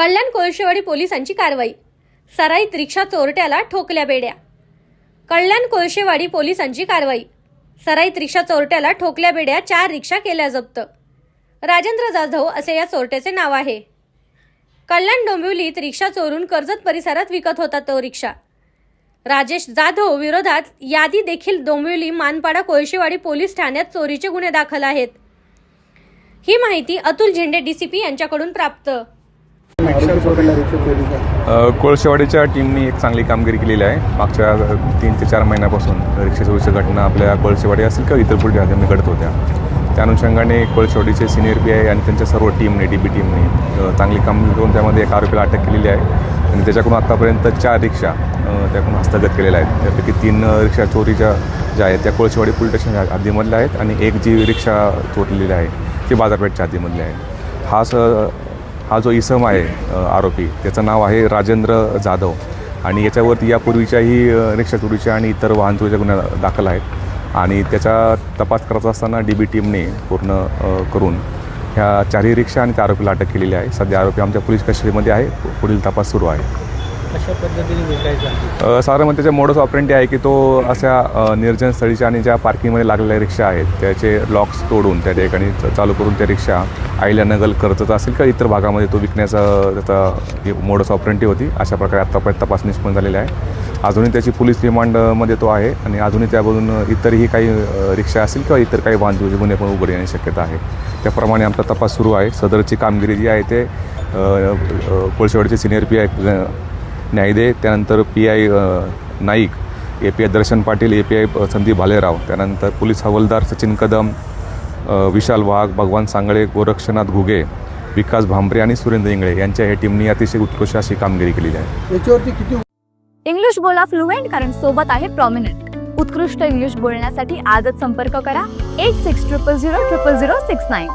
कल्याण कोळशेवाडी पोलिसांची कारवाई. सराईत रिक्षा चोरट्याला ठोकल्या बेड्या. कल्याण कोळशेवाडी पोलिसांची कारवाई. सराईत रिक्षा चोरट्याला ठोकल्या बेड्या चार रिक्षा केल्या जप्त. राजेंद्र जाधव असे या चोरट्याचे नाव आहे. कल्याण डोंबिवलीत रिक्षा चोरून कर्जत परिसरात विकत होता तो रिक्षा. राजेश जाधव विरोधात यादी देखील डोंबिवली मानपाडा कोळशेवाडी पोलीस ठाण्यात चोरीचे गुन्हे दाखल आहेत. ही माहिती अतुल झेंडे डीसीपी यांच्याकडून प्राप्त. कोळशेवाडीच्या टीमनी एक चांगली कामगिरी केलेली आहे. मागच्या तीन ते चार महिन्यापासून रिक्षा चोरीच्या घटना आपल्या कोळशेवाडी असेल किंवा इतर पुढच्या हद्दीमध्ये घडत होत्या. त्या अनुषंगाने कोळशेवाडीचे सिनियर पी आय आणि त्यांच्या सर्व टीमने डी बी टीमने चांगली कामगिरी करून त्यामध्ये एक आरोपीला अटक केलेली आहे. आणि त्याच्याकडून आत्तापर्यंत चार रिक्षा त्याकडून हस्तगत केलेल्या आहेत. त्यापैकी तीन रिक्षा चोरीच्या ज्या आहेत त्या कोळशेवाडी पोलीस स्टेशनच्या हद्दीमधल्या आहेत आणि एक जी रिक्षा चोरलेली आहे ती बाजारपेठच्या हद्दीमधली आहे. हा स हा जो इसम आहे आरोपी त्याचं नाव आहे राजेंद्र जाधव. आणि याच्यावरती यापूर्वीच्याही रिक्षा चोरीच्या आणि इतर वाहन चोरीच्या गुन्ह्या दाखल आहेत. आणि त्याचा तपास करत असताना डी बी टीमने पूर्ण करून ह्या चारही रिक्षा आणि त्या आरोपीला अटक केलेली आहे. सध्या आरोपी आमच्या पोलीस कस्टडीमध्ये आहे. पुढील तपास सुरू आहे. कशा पद्धतीने विकायचा साधारण त्याच्या मोडस ऑपरेंटी आहे की तो अशा निर्जन स्थळीच्या आणि ज्या पार्किंगमध्ये लागलेल्या रिक्षा आहेत त्याचे लॉक्स तोडून त्या ठिकाणी चालू करून त्या रिक्षा आईल्यानगल करतच असेल का इतर भागामध्ये तो विकण्याचा त्याचा मोडस ऑपरेंटी होती अशा प्रकारे आत्तापर्यंत तपास निष्पन्न झालेला आहे. अजूनही त्याची पोलीस रिमांडमध्ये तो आहे आणि अजूनही त्यामधून इतरही काही रिक्षा असतील किंवा इतर काही वाहनचोरीचे गुन्हे पण उघड येण्याची शक्यता आहे. त्याप्रमाणे आमचा तपास सुरू आहे. सदरची कामगिरी जी आहे ते कोळशेवाडीचे सिनियर पी आय न्यायदे त्यानंतर P I Naik A P I Darshan Patil A P I Sandeep Bhalerao. त्यानंतर पोलीस हवालदार सचिन कदम विशाल वाघ भगवान सांगळे गोरक्षनाथ घुगे विकास भांबरे आणि सुरेंद्र इंगळे यांच्या या टीमनी अतिशय उत्कृष्ट अशी कामगिरी केलेली आहे. याच्यावरती किती इंग्लिश बोला फ्लुएंट कारण सोबत आहे प्रॉमिनंट उत्कृष्ट इंग्लिश बोलण्यासाठी आजच संपर्क करा. Eight six triple zero triple zero six nine